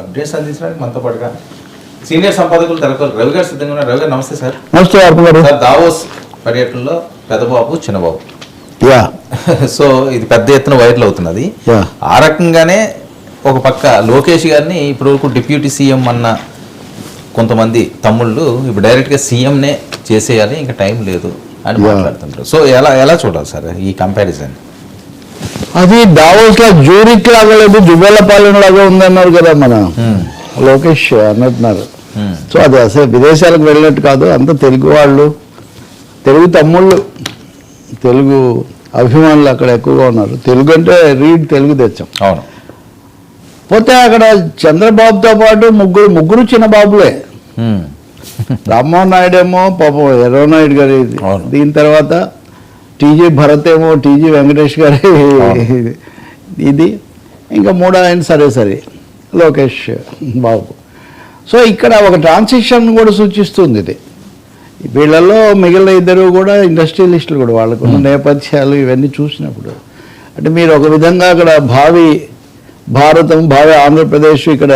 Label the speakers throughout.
Speaker 1: Updates అందించడానికి మనతో పాటుగా. సీనియర్ సంపాదకులు తెలకొలు రవి గారు సిద్ధంగా ఉన్నారు. రవి గారు నమస్తే సార్.
Speaker 2: నమస్తే
Speaker 1: దావోస్ పర్యటనలో పెద్దబాబు చిన్నబాబు.
Speaker 2: యా.
Speaker 1: సో ఇది పెద్ద ఎత్తున వైరల్ అవుతున్నది. ఆ రకంగానే ఒక పక్క లోకేష్ గారిని ఇప్పటివరకు డిప్యూటీ సీఎం అన్న కొంతమంది తమ్ముళ్ళు ఇప్పుడు డైరెక్ట్గా సీఎంనే చేసేయాలి ఇంకా టైం లేదు అని. మాట్లాడుతుంటారు. సో ఎలా ఎలా చూడాలి సార్ ఈ కంపారిజన్?
Speaker 2: అది దావోస్ లా జూరిక్ లాగా లేదు జుబేల పాలన లాగా ఉందన్నారు కదా మన లోకేష్ అన్నట్టున్నారు. సో అది అసలు విదేశాలకు వెళ్ళినట్టు కాదు అంత తెలుగు వాళ్ళు తెలుగు తమ్ముళ్ళు తెలుగు అభిమానులు అక్కడ ఎక్కువగా ఉన్నారు. తెలుగు అంటే రీడ్ తెలుగు తెచ్చాం.
Speaker 1: అవును.
Speaker 2: పోతే అక్కడ చంద్రబాబుతో పాటు ముగ్గురు ముగ్గురు చిన్న బాబులే.
Speaker 1: Hmm.
Speaker 2: రామ్మోహన్ నాయుడు ఏమో పాపం ఎర్రో నాయుడు గారి. దీని తర్వాత టీజీ భరత్ ఏమో టీజీ వెంకటేష్ గారి. ఇది ఇంకా మూడో ఆయన సరే సరే. లోకేష్ బాబు. సో ఇక్కడ ఒక ట్రాన్సిషన్ కూడా సూచిస్తుంది ఇది. వీళ్ళల్లో మిగిలిన ఇద్దరు కూడా ఇండస్ట్రియలిస్టులు కూడా వాళ్ళకున్న నేపథ్యాలు ఇవన్నీ చూసినప్పుడు. అంటే మీరు ఒక విధంగా అక్కడ భావి భారతం భావి ఆంధ్రప్రదేశ్ ఇక్కడ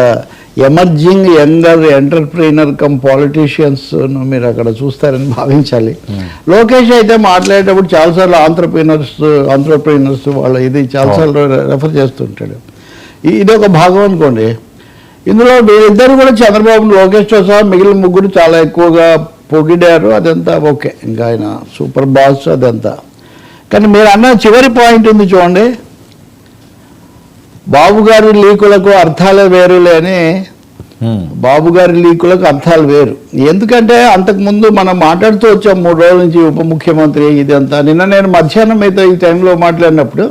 Speaker 2: emerging younger entrepreneur cum politicians మీరు అక్కడ చూస్తారని భావించాలి. లోకేష్ అయితే మాట్లాడేటప్పుడు చాలాసార్లు ఆంధ్రప్రీనర్స్ ఆంధ్రప్రీనర్స్ వాళ్ళ ఇది చాలాసార్లు రెఫర్ చేస్తుంటాడు. ఇ- ఇది ఒక భాగం అనుకోండి. ఇందులో వీళ్ళిద్దరు కూడా చంద్రబాబు లోకేష్తో సహా మిగిలిన ముగ్గురు చాలా ఎక్కువగా పొగిడారు. అదంతా ఓకే. ఇంకా ఆయన సూపర్ బాస్ అదంతా. కానీ మీరు అన్న చివరి పాయింట్ ఉంది చూడండి. బాబు గారి లీకులకు అర్థాలే వేరులే అని
Speaker 1: Hmm.
Speaker 2: బాబు గారి లీకులకు అర్థాలు వేరు. ఎందుకంటే అంతకుముందు మనం మాట్లాడుతూ వచ్చాం మూడు రోజుల నుంచి ఉప ముఖ్యమంత్రి ఇదంతా. నిన్న నేను మధ్యాహ్నం అయితే ఈ టైంలో మాట్లాడినప్పుడు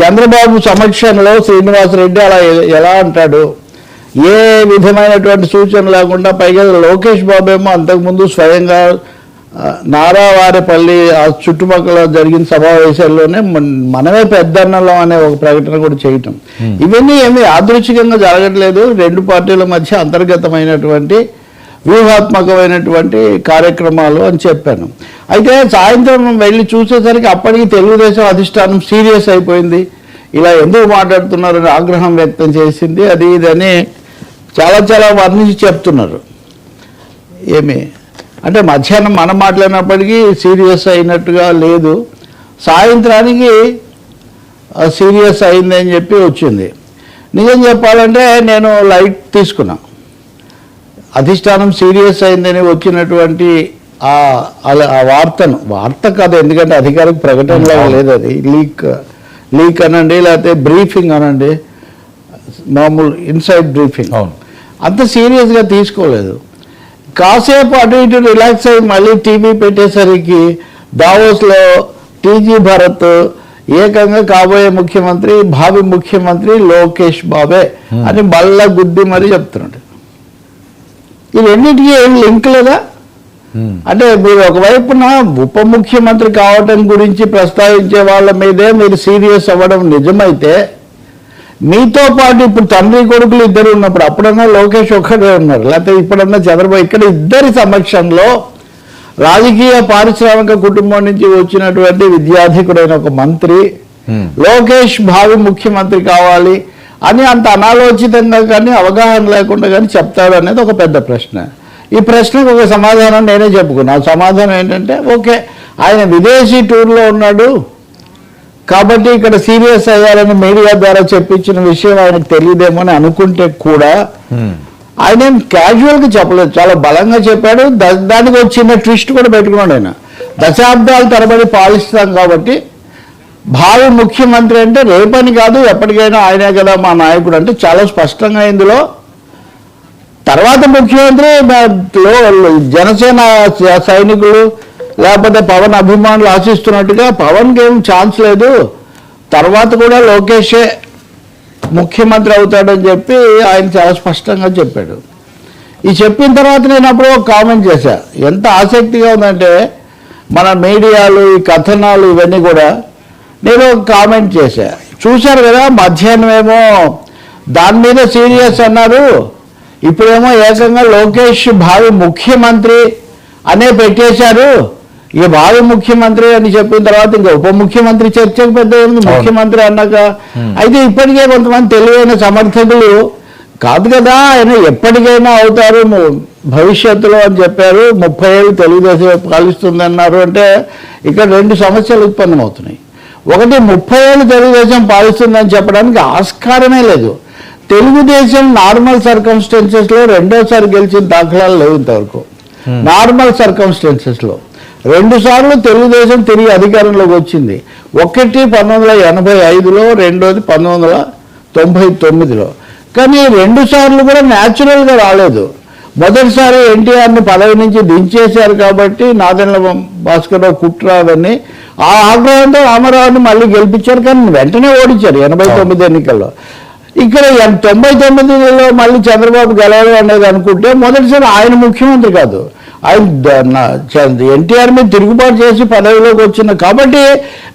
Speaker 2: చంద్రబాబు సమక్షంలో శ్రీనివాసరెడ్డి అలా ఎలా అంటాడు? ఏ విధమైనటువంటి సూచన లేకుండా పైగా లోకేష్ బాబు ఏమో అంతకుముందు స్వయంగా నారావారిపల్లి ఆ చుట్టుపక్కల జరిగిన సమావేశాల్లోనే మన- మనమే పెద్దన్నలం అనే ఒక ప్రకటన కూడా చేయటం. ఇవన్నీ ఏమి యాదృచ్ఛికంగా జరగట్లేదు. రెండు పార్టీల మధ్య అంతర్గతమైనటువంటి వ్యూహాత్మకమైనటువంటి కార్యక్రమాలు అని చెప్పాను. అయితే సాయంత్రం వెళ్ళి చూసేసరికి అప్పటికి తెలుగుదేశం అధిష్టానం సీరియస్ అయిపోయింది. ఇలా ఎందుకు మాట్లాడుతున్నారని ఆగ్రహం వ్యక్తం చేసింది. అది ఇదని చాలా చాలా వర్ణించి చెప్తున్నారు. ఏమి? అంటే మధ్యాహ్నం మనం మాట్లాడినప్పటికీ సీరియస్ అయినట్టుగా లేదు. సాయంత్రానికి సీరియస్ అయింది అని చెప్పి వచ్చింది. నిజం చెప్పాలంటే నేను లైట్ తీసుకున్నా. అధిష్టానం సీరియస్ అయిందని వచ్చినటువంటి ఆ వార్తను వార్త కాదు ఎందుకంటే అధికారిక ప్రకటనలో లేదు అది. లీక్ లీక్ అనండి లేకపోతే బ్రీఫింగ్ అనండి. మామూలు ఇన్సైడ్ బ్రీఫింగ్
Speaker 1: అవును.
Speaker 2: అంత సీరియస్గా తీసుకోలేదు. కాసేపు అటు ఇటు రిలాక్స్ అయ్యి మళ్ళీ టీవీ పెట్టేసరికి దావోస్లో టీజీ భరత్ ఏకంగా కాబోయే ముఖ్యమంత్రి భావి ముఖ్యమంత్రి లోకేష్ బాబే అని బల్ల గుద్ది మరీ చెప్తున్నాడు. రెండింటికి ఏం లింక్ లేదా?
Speaker 1: Hmm.
Speaker 2: అంటే మీరు ఒకవైపున ఉప ముఖ్యమంత్రి కావటం గురించి ప్రస్తావించే వాళ్ళ మీదే మీరు సీరియస్ అవ్వడం నిజమైతే మీతో పాటు ఇప్పుడు తండ్రి కొడుకులు ఇద్దరు ఉన్నప్పుడు అప్పుడన్నా లోకేష్ ఒక్కడే ఉన్నారు. లేకపోతే ఇప్పుడన్నా చంద్రబాబు ఇక్కడ ఇద్దరి సమక్షంలో రాజకీయ పారిశ్రామిక కుటుంబం నుంచి వచ్చినటువంటి విద్యాధికుడైన ఒక మంత్రి. లోకేష్ భావి ముఖ్యమంత్రి కావాలి అని అంత అనాలోచితంగా కానీ అవగాహన లేకుండా కానీ చెప్తాడు అనేది ఒక పెద్ద ప్రశ్న. ఈ ప్రశ్నకు ఒక సమాధానం నేనే చెప్పుకున్నా. ఆ సమాధానం ఏంటంటే ఓకే ఆయన విదేశీ టూర్లో ఉన్నాడు. కాబట్టి ఇక్కడ సీరియస్ అయ్యారని మీడియా ద్వారా చెప్పించిన విషయం ఆయనకు తెలియదేమో అని అనుకుంటే కూడా. ఆయన ఏం క్యాజువల్గా చెప్పలేదు. చాలా బలంగా చెప్పాడు. దానికి ఒక చిన్న ట్విస్ట్ కూడా పెట్టుకున్నాడు ఆయన. దశాబ్దాల తరబడి పాలిస్తాం కాబట్టి భావి ముఖ్యమంత్రి అంటే రేపని కాదు ఎప్పటికైనా ఆయనే కదా మా నాయకుడు అంటే చాలా స్పష్టంగా ఇందులో తర్వాత ముఖ్యమంత్రి జనసేన సైనికులు లేకపోతే పవన్ అభిమానులు ఆశిస్తున్నట్టుగా పవన్కి ఏం ఛాన్స్ లేదు. తర్వాత కూడా లోకేషే ముఖ్యమంత్రి అవుతాడని చెప్పి ఆయన చాలా స్పష్టంగా చెప్పాడు. ఈ చెప్పిన తర్వాత నేను అప్పుడు ఒక కామెంట్ చేశా. ఎంత ఆసక్తిగా ఉందంటే మన మీడియాలు ఈ కథనాలు ఇవన్నీ కూడా నేను ఒక కామెంట్ చేశా. చూశారు కదా మధ్యాహ్నం ఏమో దాని మీద సీరియస్ అన్నారు. ఇప్పుడేమో ఏకంగా లోకేష్ భావి ముఖ్యమంత్రి అనే పెట్టేశారు. ఇక భావి ముఖ్యమంత్రి అని చెప్పిన తర్వాత ఇంకా ఉప ముఖ్యమంత్రి చర్చకు పెద్ద ఏముంది? ముఖ్యమంత్రి అన్నాక అయితే ఇప్పటికే కొంతమంది తెలివైన సమర్థకులు కాదు కదా ఆయన ఎప్పటికైనా అవుతారు భవిష్యత్తులో అని చెప్పారు ముప్పై ఏళ్ళు తెలుగుదేశం పాలిస్తుంది అన్నారు అంటే ఇక్కడ రెండు సమస్యలు ఉత్పన్నమవుతున్నాయి. ఒకటి ముప్పై ఏళ్ళు తెలుగుదేశం పాలిస్తుందని చెప్పడానికి ఆస్కారమే లేదు. తెలుగుదేశం నార్మల్ సర్కమ్స్టెన్సెస్లో రెండోసారి గెలిచిన దాఖలాలు లేవు ఇంతవరకు. నార్మల్ సర్కమ్స్టెన్సెస్లో రెండు సార్లు తెలుగుదేశం తిరిగి అధికారంలోకి వచ్చింది. ఒకటి పంతొమ్మిది వందల ఎనభై ఐదులో రెండోది పంతొమ్మిది వందల తొంభై తొమ్మిదిలో. కానీ రెండు సార్లు కూడా న్యాచురల్గా రాలేదు. మొదటిసారి ఎన్టీఆర్ని పదవి నుంచి దించేశారు కాబట్టి నాదెండ్ల భాస్కర్రావు కుట్ర అవన్నీ ఆ ఆగ్రహంతో రామారావుని మళ్ళీ గెలిపించారు కానీ వెంటనే ఓడించారు ఎనభై తొమ్మిది ఎన్నికల్లో. ఇక్కడ తొంభై తొమ్మిదిలో మళ్ళీ చంద్రబాబు గెలవడం అనేది అనుకుంటే మొదటిసారి ఆయన ముఖ్యమంత్రి కాదు. ఆయన ఎన్టీఆర్ మీద తిరుగుబాటు చేసి పదవిలోకి వచ్చిన కాబట్టి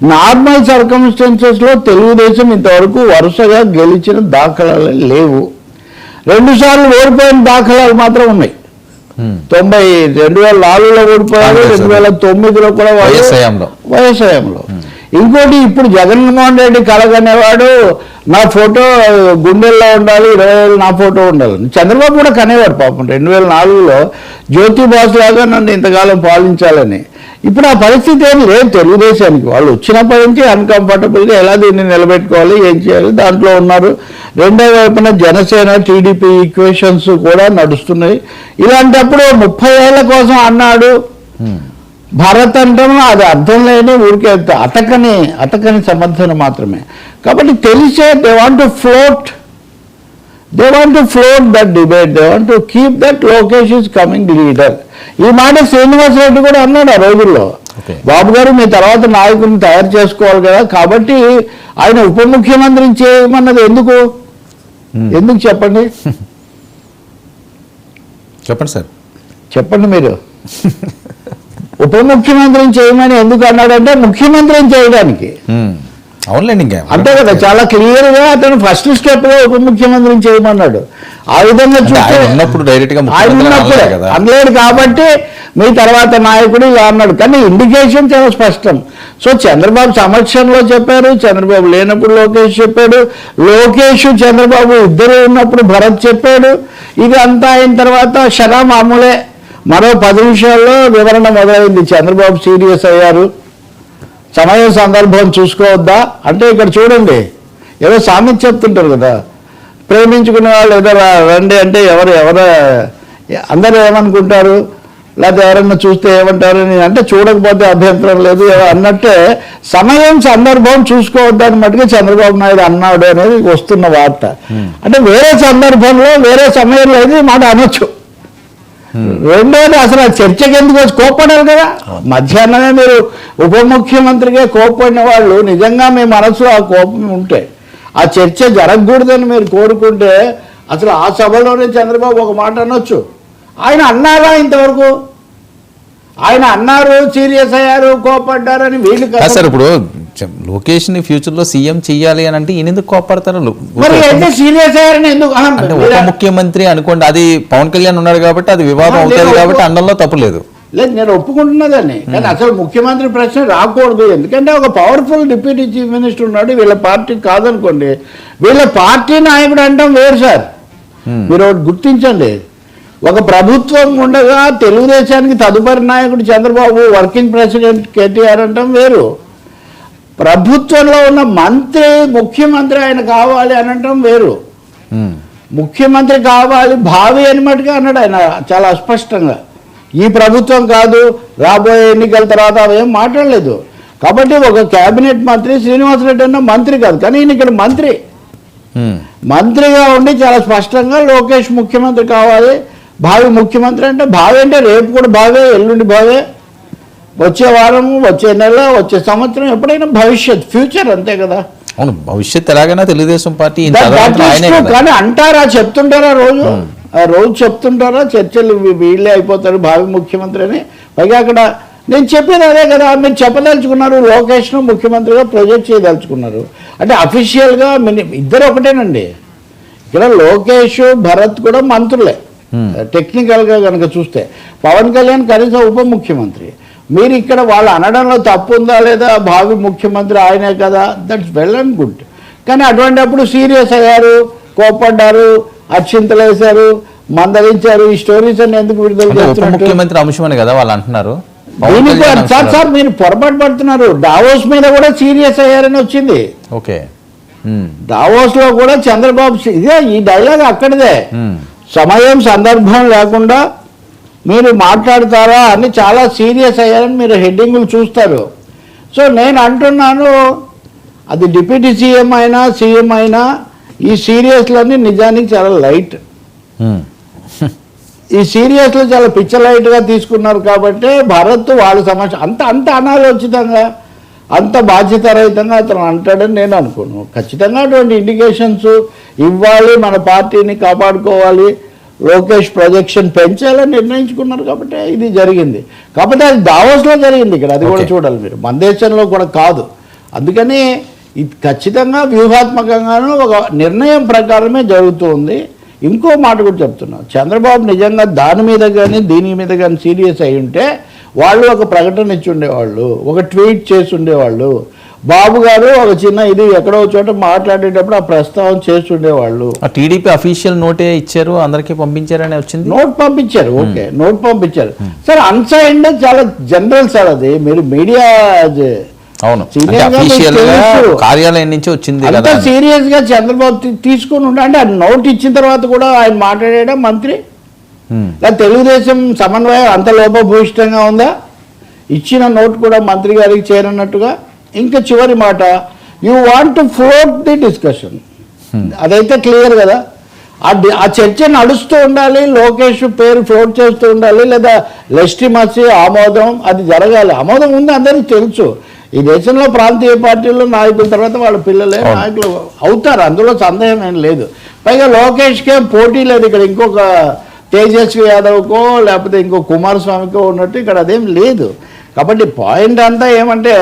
Speaker 2: నార్మల్ సర్కమ్స్టెన్సెస్లో తెలుగుదేశం ఇంతవరకు వరుసగా గెలిచిన దాఖలాలు లేవు. రెండుసార్లు ఓడిపోయిన దాఖలాలు మాత్రం ఉన్నాయి. తొంభై రెండు వేల నాలుగులో ఓడిపోయారు రెండు వేల తొమ్మిదిలో కూడా వాళ్ళు-
Speaker 1: వైఎస్ హయాంలో.
Speaker 2: వైఎస్ హయాంలో ఇంకోటి ఇప్పుడు జగన్మోహన్ రెడ్డి కలగనేవాడు నా ఫోటో గుండెల్లో ఉండాలి ఇరవై వేలు నా ఫోటో ఉండాలి. చంద్రబాబు కూడా కనేవాడు పాపం. రెండు వేల నాలుగులో జ్యోతి బాస్ లాగా నన్ను ఇంతకాలం పాలించాలని. ఇప్పుడు ఆ పరిస్థితి ఏం లేదు తెలుగుదేశానికి. వాళ్ళు వచ్చినప్పటి నుంచి అన్కంఫర్టబుల్గా ఎలా దీన్ని నిలబెట్టుకోవాలి ఏం చేయాలి దాంట్లో ఉన్నారు. రెండో వైపున జనసేన టీడీపీ ఈక్వేషన్స్ కూడా నడుస్తున్నాయి. ఇలాంటప్పుడు ముప్పై ఏళ్ళ కోసం అన్నాడు భారత్ అంటే అది అర్థం లేని ఊరికే అతకని అతకని సమర్థన మాత్రమే. కాబట్టి తెలిసే they want to float they want to float that debate they want to keep that Lokesh is coming leader ఈ మాట శ్రీనివాస్ రెడ్డి కూడా అన్నాడు ఆ రోజుల్లో. బాబు గారు మీ తర్వాత నాయకుడిని తయారు చేసుకోవాలి కదా. కాబట్టి ఆయన ఉప ముఖ్యమంత్రిని చేయమన్నది ఎందుకు? ఎందుకు చెప్పండి?
Speaker 1: చెప్పండి సార్.
Speaker 2: చెప్పండి మీరు. ఉప ముఖ్యమంత్రిని చేయమని ఎందుకు అన్నాడంటే ముఖ్యమంత్రిని చేయడానికి.
Speaker 1: అవునులేండి ఇంకా
Speaker 2: అంతే కదా చాలా క్లియర్గా అతను ఫస్ట్ స్టెప్గా ఉప ముఖ్యమంత్రిని చేయమన్నాడు. ఆ విధంగా చూస్తే
Speaker 1: ఉన్నప్పుడు డైరెక్ట్గా
Speaker 2: అనలేడు కాబట్టి మీ తర్వాత నాయకుడు ఇలా అన్నాడు. కానీ ఇండికేషన్ చాలా స్పష్టం. సో చంద్రబాబు సమక్షంలో చెప్పారు చంద్రబాబు లేనప్పుడు లోకేష్ చెప్పాడు లోకేష్ చంద్రబాబు ఇద్దరు ఉన్నప్పుడు భరత్ చెప్పాడు. ఇది అంతా అయిన తర్వాత షరా మామూలే. మరో పది నిమిషాల్లో వివరణ మొదలైంది. చంద్రబాబు సీరియస్ అయ్యారు. సమయం సందర్భం చూసుకోవద్దా? అంటే ఇక్కడ చూడండి ఏదో సామెత చెప్తుంటారు కదా. ప్రేమించుకునే వాళ్ళు ఏదో రండి అంటే ఎవరు ఎవరు అందరూ ఏమనుకుంటారు? లేకపోతే ఎవరన్నా చూస్తే ఏమంటారు అని అంటే చూడకపోతే అభ్యంతరం లేదు. అన్నట్టే సమయం సందర్భం చూసుకోవద్దని మటుకు చంద్రబాబు నాయుడు అన్నాడు అనేది వస్తున్న వార్త. అంటే వేరే సందర్భంలో వేరే సమయంలో అయితే మాట అనొచ్చు. రెండోది అసలు ఆ చర్చకి ఎందుకు వచ్చి కోప్పడాలి కదా? మధ్యాహ్నమే మీరు ఉప ముఖ్యమంత్రిగా కోప్పడిన వాళ్ళు నిజంగా మీ మనసులో ఆ కోపం ఉంటే ఆ చర్చ జరగకూడదని మీరు కోరుకుంటే అసలు ఆ సభలోనే చంద్రబాబు ఒక మాట అనొచ్చు. ఆయన అన్నారా ఇంతవరకు? ఆయన అన్నారు సీరియస్ అయ్యారు కోపడ్డారని వీళ్ళు
Speaker 1: కాదు సార్ ఇప్పుడు లోకేష్ని ఫ్యూచర్లో సీఎం చెయ్యాలి అని అంటే ఈయన ఎందుకు? కోపడతారు ఉప ముఖ్యమంత్రి అనుకోండి అది పవన్ కళ్యాణ్ ఉన్నాడు కాబట్టి అది వివాదం అవుతుంది కాబట్టి అండంలో తప్పు లేదు.
Speaker 2: లేదు నేను ఒప్పుకుంటున్నదాన్ని. కానీ అసలు ముఖ్యమంత్రి ప్రశ్న రాకూడదు. ఎందుకంటే ఒక పవర్ఫుల్ డిప్యూటీ చీఫ్ మినిస్టర్ ఉన్నాడు వీళ్ళ పార్టీ కాదనుకోండి. వీళ్ళ పార్టీ నాయకుడు అంటాం వేరు సార్. మీరు ఒకటి గుర్తించండి. ఒక ప్రభుత్వం ఉండగా తెలుగుదేశానికి తదుపరి నాయకుడు చంద్రబాబు వర్కింగ్ ప్రెసిడెంట్ కేటీఆర్ అంటాం వేరు. ప్రభుత్వంలో ఉన్న మంత్రి ముఖ్యమంత్రి ఆయన కావాలి అని అంటాం వేరు.
Speaker 1: ఉమ్.
Speaker 2: ముఖ్యమంత్రి కావాలి భావి అని మటుగా అన్నాడు ఆయన చాలా స్పష్టంగా. ఈ ప్రభుత్వం కాదు రాబోయే ఎన్నికల తర్వాత అవేం మాట్లాడలేదు. కాబట్టి ఒక కేబినెట్ మంత్రి శ్రీనివాసరెడ్డి అన్న మంత్రి కాదు కానీ ఈయన ఇక్కడ మంత్రి.
Speaker 1: ఉమ్.
Speaker 2: మంత్రిగా ఉండి చాలా స్పష్టంగా లోకేష్ ముఖ్యమంత్రి కావాలి భావి ముఖ్యమంత్రి అంటే భావి అంటే రేపు కూడా భావే ఎల్లుండి భావే. వచ్చే వారం వచ్చే నెల వచ్చే సంవత్సరం ఎప్పుడైనా భవిష్యత్ ఫ్యూచర్ అంతే కదా.
Speaker 1: అవును భవిష్యత్ ఎలాగైనా తెలుగుదేశం పార్టీ.
Speaker 2: కానీ అంటారా చెప్తుంటారా రోజు? ఆ రోజు చెప్తుంటారా? చర్చలు వీళ్ళే అయిపోతారు భావి ముఖ్యమంత్రి అని. పైగా అక్కడ నేను చెప్పేది అదే కదా మీరు చెప్పదలుచుకున్నారు లోకేష్ను ముఖ్యమంత్రిగా ప్రొజెక్ట్ చేయదలుచుకున్నారు. అంటే అఫీషియల్గా మిని ఇద్దరు ఒకటేనండి. ఇక్కడ లోకేష్ భరత్ కూడా మంత్రులే.
Speaker 1: Hmm.
Speaker 2: టెక్నికల్గా కనుక చూస్తే. పవన్ కళ్యాణ్ కనీసం ఉప ముఖ్యమంత్రి. మీరు ఇక్కడ వాళ్ళు అనడంలో తప్పు ఉందా లేదా? భావి ముఖ్యమంత్రి ఆయనే కదా. దట్స్ వెల్ అండ్ గుడ్ కానీ అటువంటిప్పుడు సీరియస్ అయ్యారు కోపడ్డారు అక్షింతలు వేశారు మందలించారు. ఈ స్టోరీస్ అన్ని ఎందుకు విడుదల చేస్తున్నట్టు?
Speaker 1: ముఖ్యమంత్రి అంశం అని కదా వాళ్ళు అంటున్నారు.
Speaker 2: దీనికి సార్. సార్ మీరు పొరపాటు పడుతున్నారు. డావోస్ మీద కూడా సీరియస్ అయ్యారని వచ్చింది.
Speaker 1: ఓకే.
Speaker 2: దావోస్లో కూడా చంద్రబాబు ఇదే ఈ డైలాగ్ అక్కడిదే. సమయం సందర్భం లేకుండా మీరు మాట్లాడతారా అని చాలా సీరియస్ అయ్యారని మీరు హెడ్డింగులు చూస్తారు. సో నేను అంటున్నాను అది డిప్యూటీ సీఎం అయినా సీఎం అయినా ఈ సీరియస్లన్నీ నిజానికి చాలా లైట్. ఈ సీరియస్లో చాలా పిక్చర్ లైట్గా తీసుకున్నారు కాబట్టి భారత్ వాళ్ళ సమస్య అంత అంత అనాలోచితంగా అంత బాధ్యతారహితంగా అతను అంటాడని నేను అనుకోను. ఖచ్చితంగా అటువంటి ఇండికేషన్స్ ఇవ్వాలి మన పార్టీని కాపాడుకోవాలి. లోకేష్ ప్రొజెక్షన్ పెంచాలని నిర్ణయించుకున్నారు కాబట్టి ఇది జరిగింది. కాకపోతే అది దావోస్లో జరిగింది ఇక్కడ అది కూడా. చూడాలి మీరు. మన దేశంలో కూడా కాదు. అందుకని ఇది ఖచ్చితంగా వ్యూహాత్మకంగాను ఒక నిర్ణయం ప్రకారమే జరుగుతుంది ఇంకో మాట కూడా చెప్తున్నా. చంద్రబాబు నిజంగా దాని మీద కానీ దీని మీద కానీ సీరియస్ అయి ఉంటే వాళ్ళు ఒక ప్రకటన ఇచ్చి ఉండేవాళ్ళు ఒక ట్వీట్ చేసి ఉండేవాళ్ళు. బాబు గారు ఒక చిన్న ఇది ఎక్కడో చోట మాట్లాడేటప్పుడు ఆ ప్రస్తావన చేసి ఉండేవాళ్ళు
Speaker 1: ఆ టీడీపీ అఫీషియల్ నోటే ఇచ్చారు అందరికీ పంపించారని వచ్చింది?
Speaker 2: నోట్ పంపించారు ఓకే నోట్ పంపించారు. సార్ అన్సైన్డ్ చాలా జనరల్ సార్ అది. మీరు మీడియా
Speaker 1: అవును. కార్యాలయం నుంచి వచ్చింది
Speaker 2: అంత. సీరియస్గా చంద్రబాబు తీసుకుని ఉంటే అంటే ఆ నోట్ ఇచ్చిన తర్వాత కూడా ఆయన మాట్లాడాడా మంత్రి? లేదా తెలుగుదేశం సమన్వయం అంత లోపభూయిష్టంగా ఉందా? ఇచ్చిన నోట్ కూడా మంత్రి గారికి చేరనట్టుగా? ఇంకా చివరి మాట you want to float the discussion అదైతే క్లియర్ కదా? ఆ డి- ఆ చర్చ నడుస్తూ ఉండాలి లోకేష్ పేరు ఫ్లోట్ చేస్తూ ఉండాలి లేదా లెస్టిమసి ఆమోదం అది జరగాలి. ఆమోదం ఉంది అందరికీ తెలుసు. ఈ దేశంలో ప్రాంతీయ పార్టీల్లో నాయకుల తర్వాత వాళ్ళ పిల్లలే. నాయకులు అవుతారు అందులో సందేహం ఏం లేదు. పైగా లోకేష్కే పోటీ లేదు ఇక్కడ ఇంకొక తేజస్వి యాదవ్కో లేకపోతే ఇంకో కుమారస్వామికో ఉన్నట్టు ఇక్కడ అదేం లేదు. కాబట్టి పాయింట్ అంతా ఏమంటే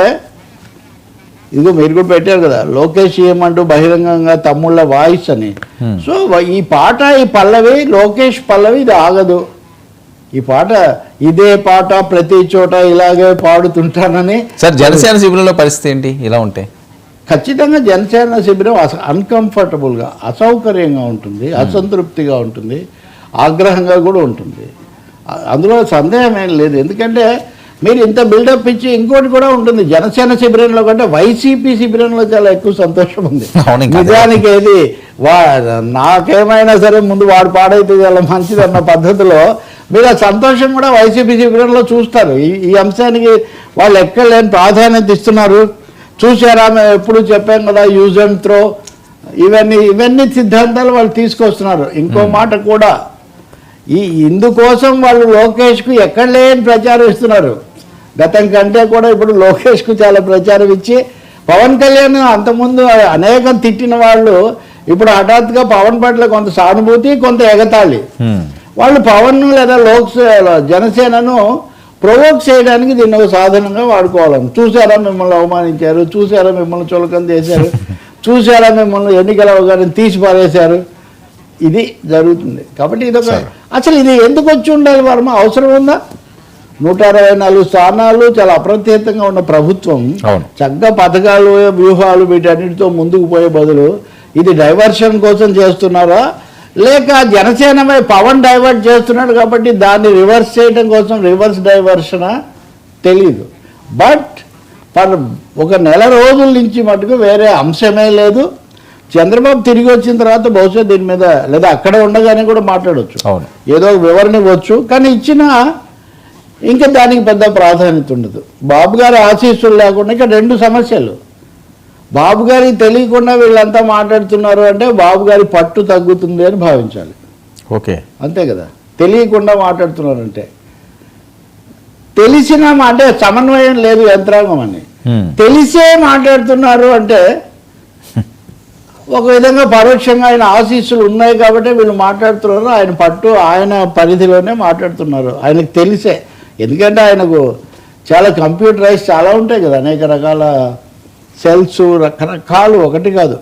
Speaker 2: ఇదిగో మీరు కూడా పెట్టారు కదా లోకేష్ ఏమంటూ బహిరంగంగా తమ్ముళ్ళ వాయిస్ అని.
Speaker 1: Hmm.
Speaker 2: సో ఈ పాట ఈ పల్లవి లోకేష్ పల్లవి ఇది ఆగదు. ఈ పాట ఇదే పాట ప్రతి చోట ఇలాగే పాడుతుంటానని.
Speaker 1: సార్ జనసేన శిబిరంలో పరిస్థితి ఏంటి? ఇలా ఉంటే?
Speaker 2: ఖచ్చితంగా జనసేన శిబిరం అస అన్కంఫర్టబుల్గా అసౌకర్యంగా ఉంటుంది అసంతృప్తిగా ఉంటుంది ఆగ్రహంగా కూడా ఉంటుంది. అందులో సందేహం ఏం లేదు. ఎందుకంటే మీరు ఇంత బిల్డప్ ఇచ్చి ఇంకోటి కూడా ఉంటుంది. జనసేన శిబిరంలో కంటే వైసీపీ శిబిరంలో చాలా ఎక్కువ సంతోషం ఉంది. నిజానికి ఏది? వా నాకేమైనా సరే ముందు వాడు పాడైతే చాలా మంచిది అన్న పద్ధతిలో మీరు ఆ సంతోషం కూడా వైసీపీ శిబిరంలో చూస్తారు. ఈ ఈ అంశానికి వాళ్ళు ఎక్కడ లేని ప్రాధాన్యత ఇస్తున్నారు. చూసారా మేము ఎప్పుడు చెప్పాం కదా యూజ్ అండ్ త్రో ఇవన్నీ ఇవన్నీ సిద్ధాంతాలు వాళ్ళు తీసుకొస్తున్నారు. ఇంకో మాట కూడా ఈ ఇందుకోసం వాళ్ళు లోకేష్కు ఎక్కడ లేని ప్రచారం ఇస్తున్నారు. గతం కంటే కూడా ఇప్పుడు లోకేష్కు చాలా ప్రచారం ఇచ్చి పవన్ కళ్యాణ్ అంతకుముందు అనేకం తిట్టిన వాళ్ళు ఇప్పుడు హఠాత్తుగా పవన్ పట్ల కొంత సానుభూతి కొంత ఎగతాళి. వాళ్ళు పవన్ లేదా లోక్ జనసేనను ప్రొవోక్ చేయడానికి దీన్ని ఒక సాధనంగా వాడుకోవాలని చూసారా మిమ్మల్ని అవమానించారు? చూసారా మిమ్మల్ని చులకం చేశారు? చూసారా మిమ్మల్ని ఎన్నికల అవగానే తీసి పారేశారు? ఇది జరుగుతుంది. కాబట్టి ఇది ఒక
Speaker 1: సరే.
Speaker 2: అసలు ఇది ఎందుకు వచ్చి ఉండాలి వర్మ? అవసరం ఉందా? నూట అరవై నాలుగు స్థానాలు చాలా అప్రత్యేకంగా ఉన్న ప్రభుత్వం. చక్కగా పథకాలు వ్యూహాలు వీటన్నిటితో ముందుకు పోయే బదులు ఇది డైవర్షన్ కోసం చేస్తున్నారా? లేక జనసేనపై పవన్ డైవర్ట్ చేస్తున్నాడు కాబట్టి దాన్ని రివర్స్ చేయడం కోసం రివర్స్ డైవర్షనా? తెలీదు. బట్ పర్ ఒక నెల రోజుల నుంచి మటుకు వేరే అంశమే లేదు. చంద్రబాబు తిరిగి వచ్చిన తర్వాత బహుశా దీని మీద లేదా అక్కడ ఉండగానే కూడా మాట్లాడవచ్చు
Speaker 1: అవును.
Speaker 2: ఏదో వివరణ ఇవ్వచ్చు. కానీ ఇచ్చిన ఇంకా దానికి పెద్ద ప్రాధాన్యత ఉండదు. బాబు గారి ఆశీస్సులు లేకుండా ఇక్కడ రెండు సమస్యలు. బాబు గారికి తెలియకుండా వీళ్ళంతా మాట్లాడుతున్నారు అంటే బాబు గారి పట్టు తగ్గుతుంది అని భావించాలి.
Speaker 1: ఓకే.
Speaker 2: అంతే కదా? తెలియకుండా మాట్లాడుతున్నారంటే. తెలిసిన అంటే సమన్వయం లేదు యంత్రాంగం అని. తెలిసే మాట్లాడుతున్నారు అంటే ఒక విధంగా పరోక్షంగా ఆయన ఆశీస్సులు ఉన్నాయి కాబట్టి వీళ్ళు మాట్లాడుతున్నారు. ఆయన పట్టు ఆయన పరిధిలోనే మాట్లాడుతున్నారు. ఆయనకు తెలిసే. ఎందుకంటే ఆయనకు చాలా కంప్యూటరైజ్ చాలా ఉంటాయి కదా అనేక రకాల సెల్స్ రకరకాలు ఒకటి కాదు.